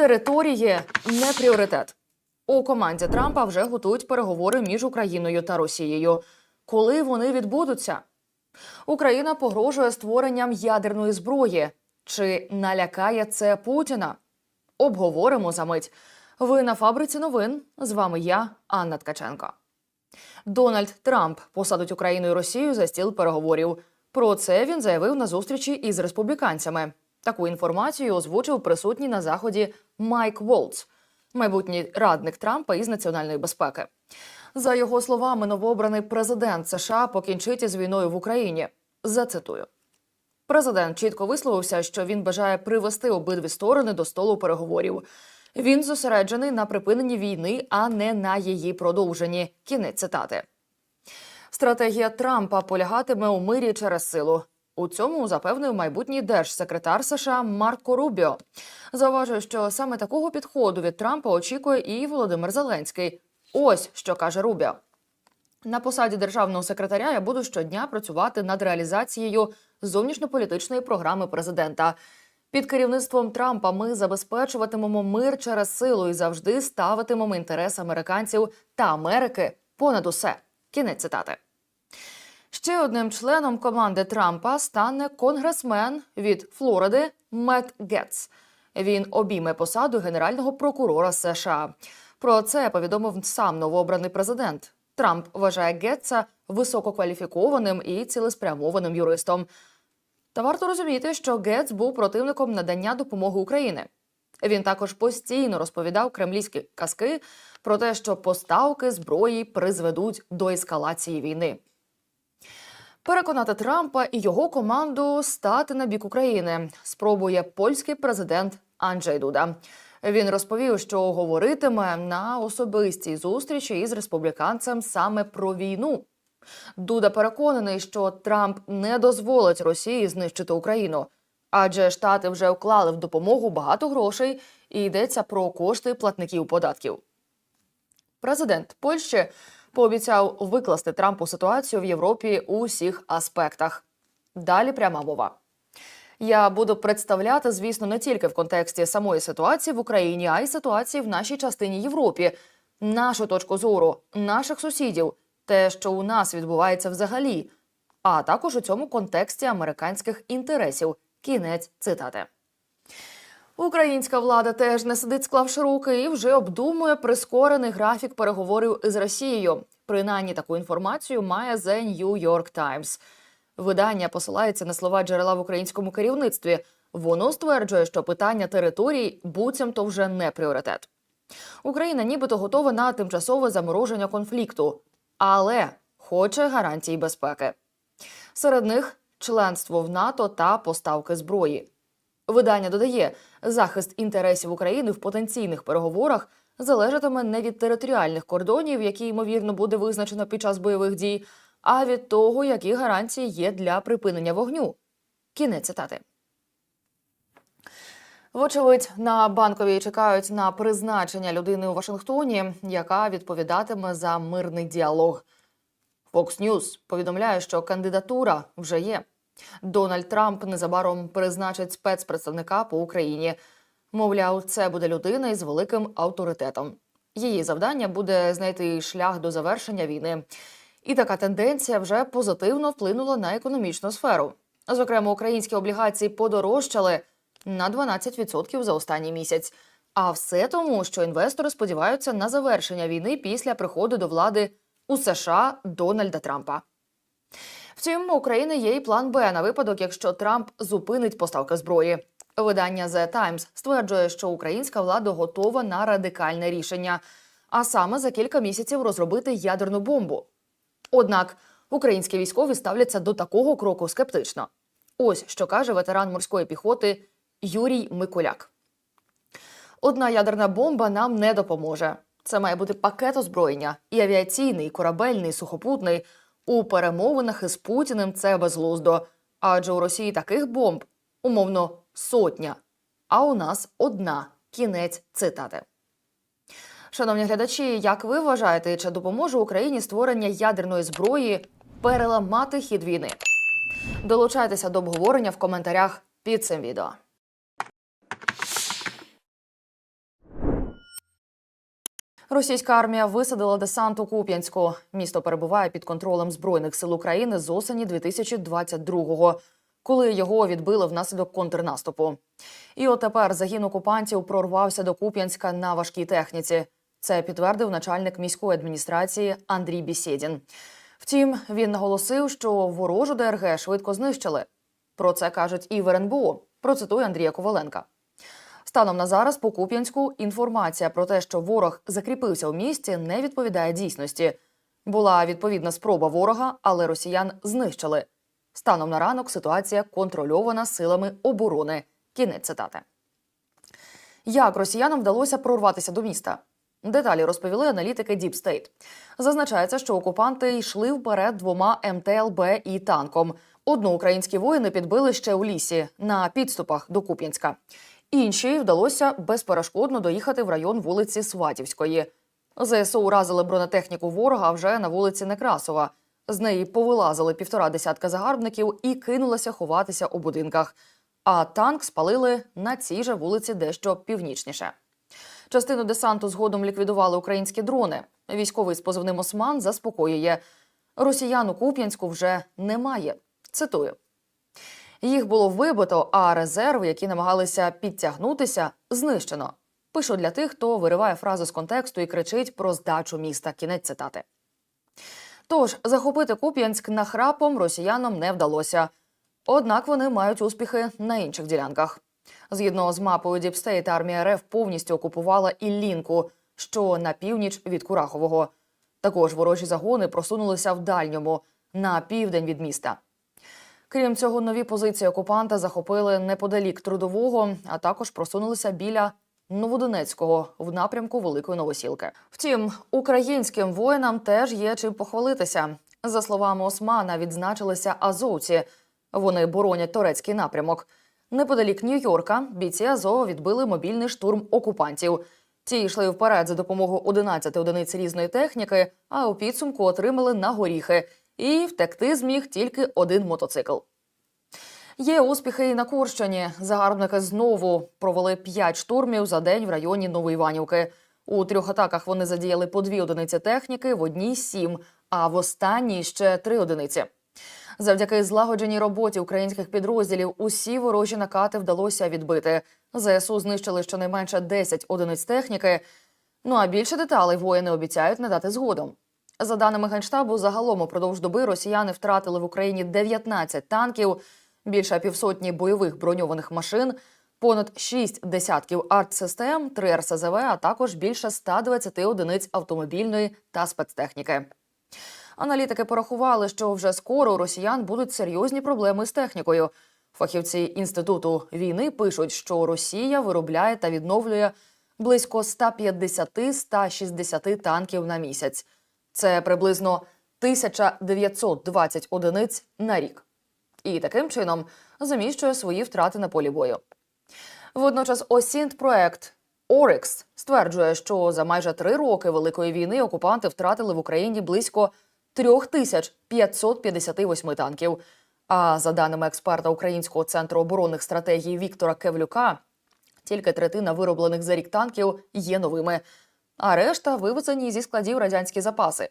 Території не пріоритет. У команді Трампа вже готують переговори між Україною та Росією. Коли вони відбудуться? Україна погрожує створенням ядерної зброї. Чи налякає це Путіна? Обговоримо за мить. Ви на фабриці новин. З вами я, Анна Ткаченко. Дональд Трамп посадить Україну і Росію за стіл переговорів. Про це він заявив на зустрічі із республіканцями. Таку інформацію озвучив присутній на заході Майк Волц, майбутній радник Трампа із національної безпеки. За його словами, новообраний президент США покінчить із війною в Україні. Зацитую. Президент чітко висловився, що він бажає привести обидві сторони до столу переговорів. Він зосереджений на припиненні війни, а не на її продовженні. Кінець цитати. Стратегія Трампа полягатиме у мирі через силу. У цьому запевнив майбутній держсекретар США Марко Рубіо. Зауважує, що саме такого підходу від Трампа очікує і Володимир Зеленський. Ось що каже Рубіо. На посаді державного секретаря я буду щодня працювати над реалізацією зовнішньополітичної програми президента. Під керівництвом Трампа ми забезпечуватимемо мир через силу і завжди ставитимемо інтерес американців та Америки понад усе. Кінець цитати. Ще одним членом команди Трампа стане конгресмен від Флориди Мет Гетц. Він обійме посаду генерального прокурора США. Про це повідомив сам новообраний президент. Трамп вважає Гетца висококваліфікованим і цілеспрямованим юристом. Та варто розуміти, що Гетц був противником надання допомоги Україні. Він також постійно розповідав кремлівські казки про те, що поставки зброї призведуть до ескалації війни. Переконати Трампа і його команду стати на бік України спробує польський президент Анджей Дуда. Він розповів, що говоритиме на особистій зустрічі із республіканцем саме про війну. Дуда переконаний, що Трамп не дозволить Росії знищити Україну, адже штати вже вклали в допомогу багато грошей і йдеться про кошти платників податків. Президент Польщі пообіцяв викласти Трампу ситуацію в Європі у усіх аспектах. Далі пряма мова. Я буду представляти, звісно, не тільки в контексті самої ситуації в Україні, а й ситуації в нашій частині Європі, нашу точку зору, наших сусідів, те, що у нас відбувається взагалі, а також у цьому контексті американських інтересів. Кінець цитати. Українська влада теж не сидить, склавши руки, і вже обдумує прискорений графік переговорів із Росією. Принаймні таку інформацію має The New York Times. Видання посилається на слова джерела в українському керівництві. Воно стверджує, що питання територій буцімто вже не пріоритет. Україна нібито готова на тимчасове замороження конфлікту, але хоче гарантій безпеки. Серед них членство в НАТО та поставки зброї. Видання додає, захист інтересів України в потенційних переговорах залежатиме не від територіальних кордонів, які ймовірно буде визначено під час бойових дій, а від того, які гарантії є для припинення вогню. Кінець цитати. Вочевидь, на банковій чекають на призначення людини у Вашингтоні, яка відповідатиме за мирний діалог. Fox News повідомляє, що кандидатура вже є. Дональд Трамп незабаром призначить спецпредставника по Україні. Мовляв, це буде людина із великим авторитетом. Її завдання буде знайти шлях до завершення війни. І така тенденція вже позитивно вплинула на економічну сферу. Зокрема, українські облігації подорожчали на 12% за останній місяць. А все тому, що інвестори сподіваються на завершення війни після приходу до влади у США Дональда Трампа. Втім, у України є і план Б на випадок, якщо Трамп зупинить поставки зброї. Видання The Times стверджує, що українська влада готова на радикальне рішення, а саме за кілька місяців розробити ядерну бомбу. Однак українські військові ставляться до такого кроку скептично. Ось що каже ветеран морської піхоти Юрій Микуляк. Одна ядерна бомба нам не допоможе. Це має бути пакет озброєння і авіаційний, і корабельний, і сухопутний. У перемовинах із Путіним це безглуздо. Адже у Росії таких бомб умовно сотня, а у нас одна. Кінець цитати. Шановні глядачі, як ви вважаєте, чи допоможе Україні створення ядерної зброї переламати хід війни? Долучайтеся до обговорення в коментарях під цим відео. Російська армія висадила десант у Куп'янську. Місто перебуває під контролем збройних сил України з осені 2022-го, коли його відбили внаслідок контрнаступу. І от тепер загін окупантів прорвався до Куп'янська на важкій техніці. Це підтвердив начальник міської адміністрації Андрій Бісєдін. Втім, він наголосив, що ворожу ДРГ швидко знищили. Про це кажуть і в РНБО. Процитує Андрія Коваленка. Станом на зараз по Куп'янську інформація про те, що ворог закріпився у місті, не відповідає дійсності. Була відповідна спроба ворога, але росіян знищили. Станом на ранок ситуація контрольована силами оборони. Кінець цитати. Як росіянам вдалося прорватися до міста? Деталі розповіли аналітики Deep State. Зазначається, що окупанти йшли вперед двома МТЛБ і танком. Одну українські воїни підбили ще у лісі на підступах до Куп'янська. Іншій вдалося безперешкодно доїхати в район вулиці Сватівської. ЗСУ уразили бронетехніку ворога вже на вулиці Некрасова. З неї повилазили півтора десятка загарбників і кинулися ховатися у будинках. А танк спалили на цій же вулиці дещо північніше. Частину десанту згодом ліквідували українські дрони. Військовий з позивним Осман заспокоює: росіян у Куп'янську вже немає. Цитую. Їх було вибито, а резерви, які намагалися підтягнутися, знищено. Пишу для тих, хто вириває фразу з контексту і кричить про здачу міста. Кінець цитати. Тож захопити Куп'янськ нахрапом росіянам не вдалося. Однак вони мають успіхи на інших ділянках. Згідно з мапою Діпстейт, армія РФ повністю окупувала Іллінку, що на північ від Курахового. Також ворожі загони просунулися в дальньому на південь від міста. Крім цього, нові позиції окупанта захопили неподалік трудового, а також просунулися біля Новодонецького в напрямку Великої Новосілки. Втім, українським воїнам теж є чим похвалитися. За словами Османа, відзначилися азовці. Вони боронять турецький напрямок. Неподалік Нью-Йорка бійці Азова відбили мобільний штурм окупантів. Ті йшли вперед за допомогою 11 одиниць різної техніки, а у підсумку отримали на горіхи. І втекти зміг тільки один мотоцикл. Є успіхи і на Курщині. Загарбники знову провели п'ять штурмів за день в районі Новоіванівки. У трьох атаках вони задіяли по дві одиниці техніки, в одній сім, а в останній ще три одиниці. Завдяки злагодженій роботі українських підрозділів усі ворожі накати вдалося відбити. ЗСУ знищили щонайменше 10 одиниць техніки. Ну а більше деталей воїни обіцяють надати згодом. За даними Генштабу, загалом упродовж доби росіяни втратили в Україні 19 танків, більше півсотні бойових броньованих машин, понад 6 десятків артсистем, 3 РСЗВ, а також більше 120 одиниць автомобільної та спецтехніки. Аналітики порахували, що вже скоро у росіян будуть серйозні проблеми з технікою. Фахівці інституту війни пишуть, що Росія виробляє та відновлює близько 150-160 танків на місяць. Це приблизно 1920 одиниць на рік. І таким чином заміщує свої втрати на полі бою. Водночас осінт проект Орикс стверджує, що за майже три роки Великої війни окупанти втратили в Україні близько 3558 танків. А за даними експерта Українського центру оборонних стратегій Віктора Кевлюка, тільки третина вироблених за рік танків є новими. А решта вивезені зі складів радянські запаси.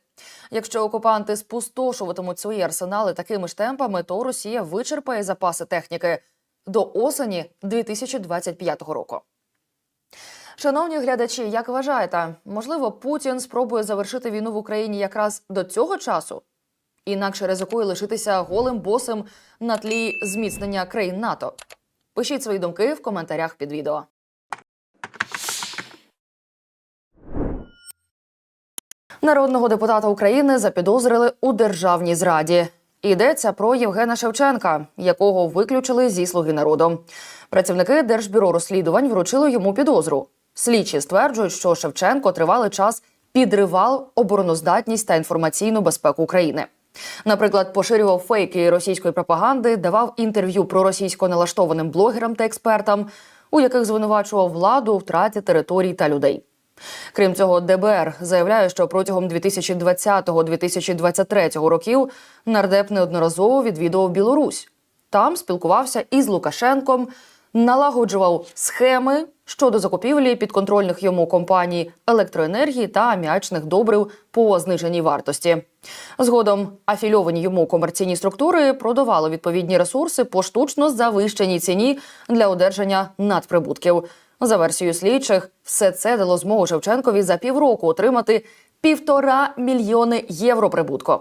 Якщо окупанти спустошуватимуть свої арсенали такими ж темпами, то Росія вичерпає запаси техніки до осені 2025 року. Шановні глядачі, як вважаєте, можливо, Путін спробує завершити війну в Україні якраз до цього часу? Інакше ризикує лишитися голим босом на тлі зміцнення країн НАТО. Пишіть свої думки в коментарях під відео. Народного депутата України запідозрили у державній зраді. Йдеться про Євгена Шевченка, якого виключили зі слуги народу. Працівники Держбюро розслідувань вручили йому підозру. Слідчі стверджують, що Шевченко тривалий час підривав обороноздатність та інформаційну безпеку України. Наприклад, поширював фейки російської пропаганди, давав інтерв'ю про російсько налаштованим блогерам та експертам, у яких звинувачував владу у втраті територій та людей. Крім цього, ДБР заявляє, що протягом 2020-2023 років нардеп неодноразово відвідував Білорусь. Там спілкувався із Лукашенком, налагоджував схеми щодо закупівлі підконтрольних йому компаній електроенергії та аміачних добрив по зниженій вартості. Згодом афільовані йому комерційні структури продавали відповідні ресурси по штучно завищеній ціні для одержання надприбутків. За версією слідчих, все це дало змогу Шевченкові за півроку отримати півтора мільйони євро прибутку.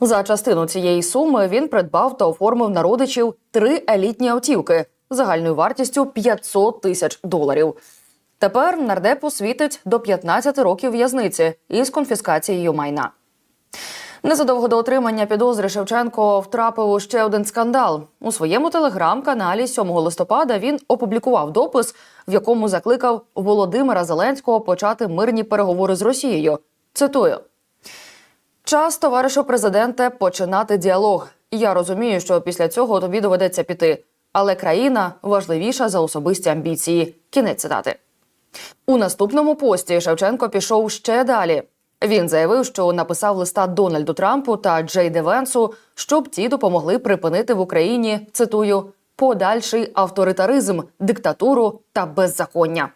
За частину цієї суми він придбав та оформив на родичів три елітні автівки загальною вартістю 500 тисяч доларів. Тепер нардепу світить до 15 років в'язниці із конфіскацією майна. Незадовго до отримання підозри Шевченко втрапив у ще один скандал. У своєму телеграм-каналі 7 листопада він опублікував допис, в якому закликав Володимира Зеленського почати мирні переговори з Росією. Цитую. Час, товаришу президенте, починати діалог. Я розумію, що після цього тобі доведеться піти, але країна важливіша за особисті амбіції. Кінець цитати. У наступному пості Шевченко пішов ще далі. Він заявив, що написав листа Дональду Трампу та Джей Де Венсу, щоб ті допомогли припинити в Україні цитую подальший авторитаризм, диктатуру та беззаконня.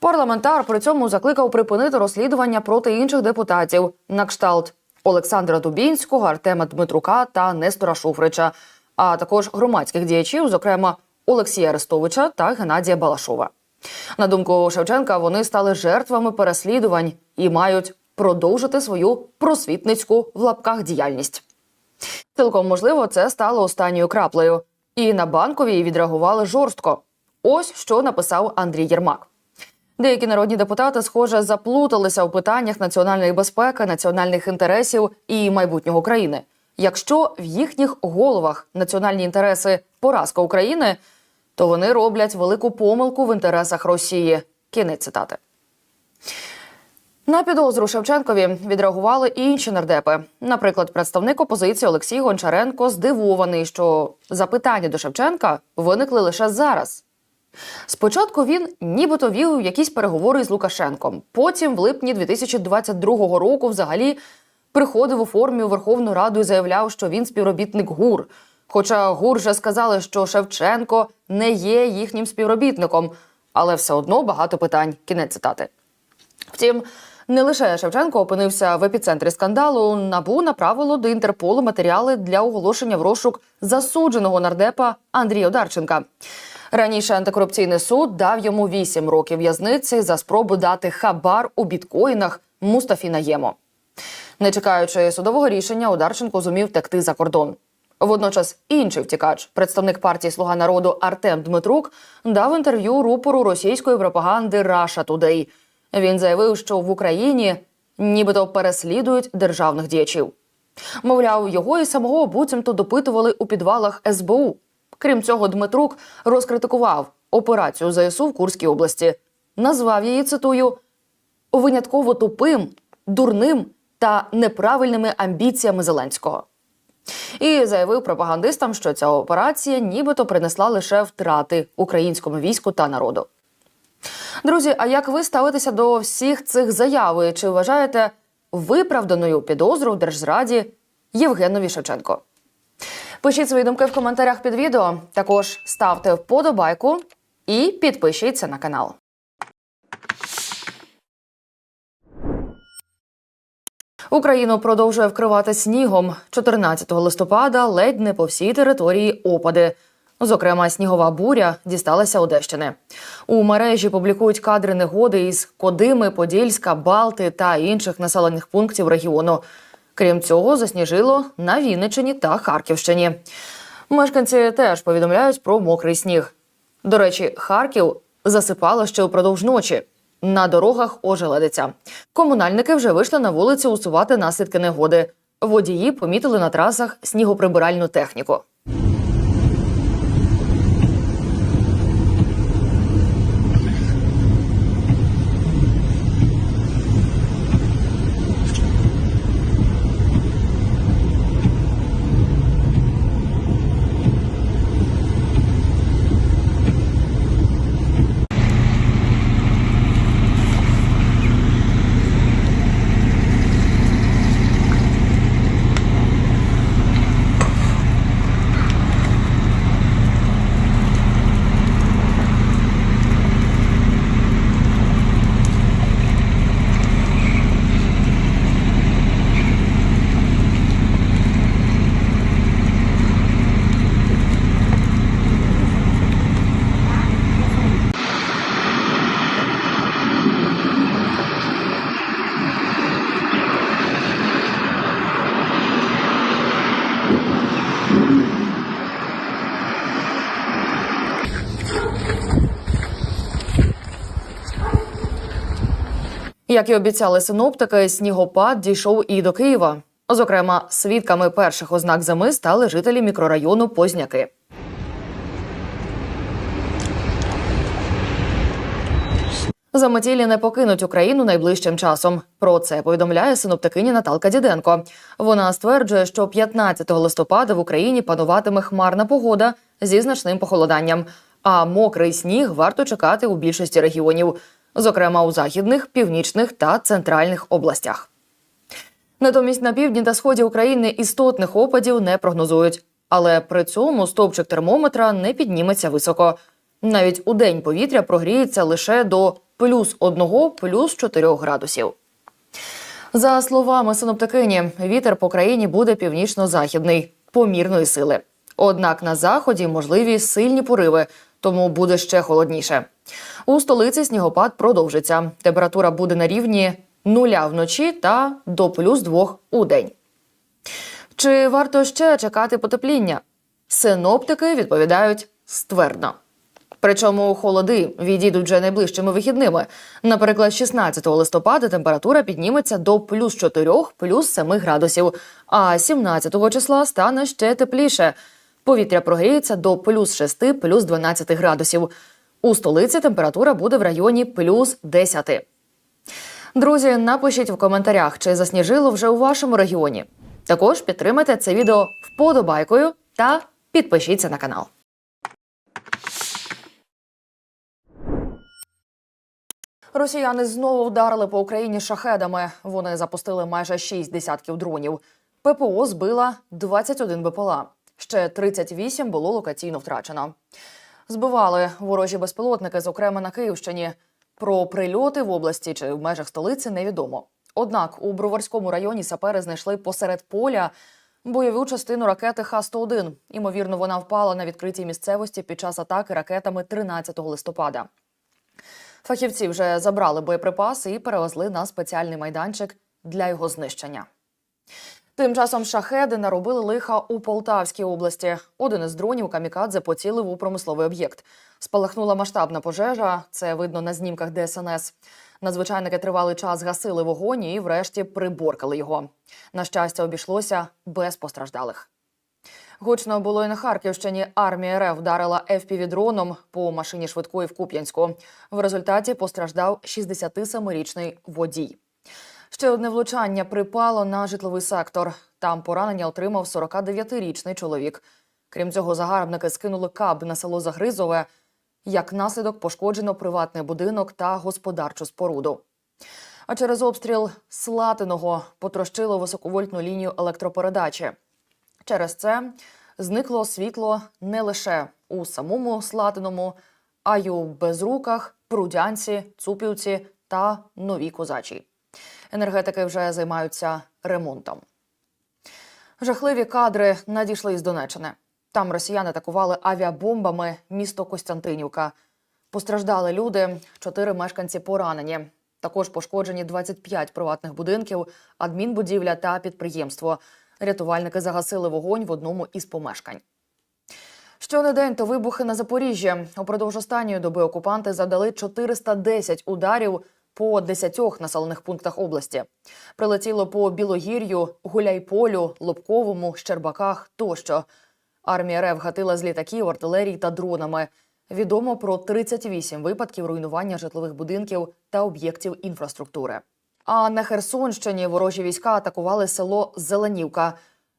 Парламентар при цьому закликав припинити розслідування проти інших депутатів на кшталт Олександра Дубінського, Артема Дмитрука та Нестора Шуфрича, а також громадських діячів, зокрема Олексія Арестовича та Геннадія Балашова. На думку Шевченка, вони стали жертвами переслідувань і мають продовжити свою просвітницьку в лапках діяльність. Цілком можливо, це стало останньою краплею. І на банковій відреагували жорстко. Ось що написав Андрій Єрмак. Деякі народні депутати, схоже, заплуталися у питаннях національної безпеки, національних інтересів і майбутнього країни. Якщо в їхніх головах національні інтереси поразка України, то вони роблять велику помилку в інтересах Росії. Кінець цитати. На підозру Шевченкові відреагували і інші нардепи. Наприклад, представник опозиції Олексій Гончаренко здивований, що запитання до Шевченка виникли лише зараз. Спочатку він нібито вів якісь переговори з Лукашенком. Потім, в липні 2022 року, взагалі приходив у формі у Верховну Раду і заявляв, що він співробітник ГУР. Хоча ГУР вже сказали, що Шевченко не є їхнім співробітником, але все одно багато питань. Кінець цитати. Втім, не лише Шевченко опинився в епіцентрі скандалу. Набу направило до Інтерполу матеріали для оголошення в розшук засудженого нардепа Андрія Одарченка. Раніше антикорупційний суд дав йому 8 років в'язниці за спробу дати хабар у біткоїнах Мустафі Наємо. Не чекаючи судового рішення, Одарченко зумів текти за кордон. Водночас інший втікач, представник партії Слуга народу Артем Дмитрук, дав інтерв'ю рупору російської пропаганди Раша Тудей. Він заявив, що в Україні нібито переслідують державних діячів. Мовляв, його і самого буцімто допитували у підвалах СБУ. Крім цього, Дмитрук розкритикував операцію ЗСУ в Курській області, назвав її цитую винятково тупим, дурним та неправильними амбіціями Зеленського. І заявив пропагандистам, що ця операція нібито принесла лише втрати українському війську та народу. Друзі, а як ви ставитеся до всіх цих заяв? Чи вважаєте виправданою підозру в держзраді Євгенові Шевченко? Пишіть свої думки в коментарях під відео. Також ставте вподобайку і підпишіться на канал. Україну продовжує вкривати снігом. 14 листопада ледь не по всій території опади. Зокрема, снігова буря дісталася Одещини. У мережі публікують кадри негоди із Кодими, Подільська, Балти та інших населених пунктів регіону. Крім цього, засніжило на Вінниччині та Харківщині. Мешканці теж повідомляють про мокрий сніг. До речі, Харків засипало ще упродовж ночі. На дорогах ожеледиться. Комунальники вже вийшли на вулиці усувати наслідки негоди. Водії помітили на трасах снігоприбиральну техніку. Як і обіцяли синоптики, снігопад дійшов і до Києва. Зокрема, свідками перших ознак зими стали жителі мікрорайону Позняки. Заметілі не покинуть Україну найближчим часом. Про це повідомляє синоптикиня Наталка Діденко. Вона стверджує, що 15 листопада в Україні пануватиме хмарна погода зі значним похолоданням. А мокрий сніг варто чекати у більшості регіонів, зокрема у західних, північних та центральних областях. Натомість на півдні та сході України істотних опадів не прогнозують, але при цьому стовпчик термометра не підніметься високо. Навіть у день повітря прогріється лише до плюс 1, плюс 4 градусів. За словами синоптикині, вітер по країні буде північно-західний, помірної сили. Однак на заході можливі сильні пориви, тому буде ще холодніше. У столиці снігопад продовжиться. Температура буде на рівні нуля вночі та до плюс двох у день. Чи варто ще чекати потепління? Синоптики відповідають ствердно. Причому холоди відійдуть вже найближчими вихідними. Наприклад, 16 листопада температура підніметься до плюс 4, плюс 7 градусів, а 17 числа стане ще тепліше. Повітря прогріється до плюс 6, плюс 12 градусів. У столиці температура буде в районі плюс 10. Друзі, напишіть в коментарях, чи засніжило вже у вашому регіоні. Також підтримайте це відео вподобайкою та підпишіться на канал. Росіяни знову вдарили по Україні шахедами. Вони запустили майже шість десятків дронів. ППО збила 21 БПЛА. Ще 38 було локаційно втрачено. Збивали ворожі безпілотники, зокрема на Київщині. Про прильоти в області чи в межах столиці невідомо. Однак у Броварському районі сапери знайшли посеред поля бойову частину ракети Х-101. Імовірно, вона впала на відкритій місцевості під час атаки ракетами 13 листопада. Фахівці вже забрали боєприпаси і перевезли на спеціальний майданчик для його знищення. Тим часом шахеди наробили лиха у Полтавській області. Один із дронів камікадзе поцілив у промисловий об'єкт. Спалахнула масштабна пожежа. Це видно на знімках ДСНС. Надзвичайники тривалий час гасили вогонь і, врешті, приборкали його. На щастя, обійшлося без постраждалих. Гучно було і на Харківщині. Армія РФ вдарила ФПВ-дроном по машині швидкої в Куп'янську. В результаті постраждав 67-річний водій. Ще одне влучання припало на житловий сектор. Там поранення отримав 49-річний чоловік. Крім цього, загарбники скинули каб на село Загризове. Як наслідок пошкоджено приватний будинок та господарчу споруду. А через обстріл Слатиного потрощило високовольтну лінію електропередачі. Через це зникло світло не лише у самому Слатиному, а й у Безруках, Прудянці, Цупівці та Новій Козачій. Енергетики вже займаються ремонтом. Жахливі кадри надійшли із Донеччини. Там росіяни атакували авіабомбами місто Костянтинівка. Постраждали люди, чотири мешканці поранені. Також пошкоджені 25 приватних будинків, адмінбудівля та підприємство. Рятувальники загасили вогонь в одному із помешкань. Щонедень то вибухи на Запоріжжі. Упродовж останньої доби окупанти завдали 410 ударів по 10 населених пунктах області. Прилетіло по Білогір'ю, Гуляйполю, Лобковому, Щербаках тощо. Армія РФ гатила з літаків, артилерії та дронами. Відомо про 38 випадків руйнування житлових будинків та об'єктів інфраструктури. А на Херсонщині ворожі війська атакували село Зеленівка.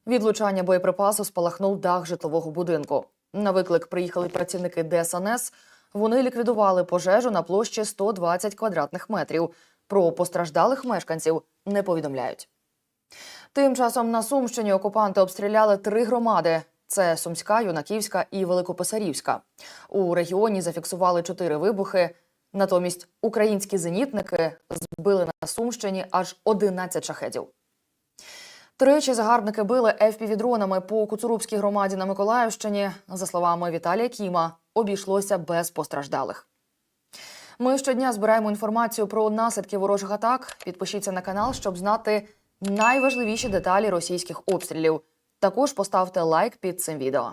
Відлучання боєприпасу спалахнув дах житлового будинку. На виклик приїхали працівники ДСНС. Вони ліквідували пожежу на площі 120 квадратних метрів. Про постраждалих мешканців не повідомляють. Тим часом на Сумщині окупанти обстріляли три громади: це Сумська, Юнаківська і Великописарівська. У регіоні зафіксували чотири вибухи. Натомість українські зенітники збили на Сумщині аж 11 шахедів. Тричі загарбники били FPV-дронами по Куцурубській громаді на Миколаївщині. За словами Віталія Кіма, обійшлося без постраждалих. Ми щодня збираємо інформацію про наслідки ворожих атак. Підпишіться на канал, щоб знати найважливіші деталі російських обстрілів. Також поставте лайк під цим відео.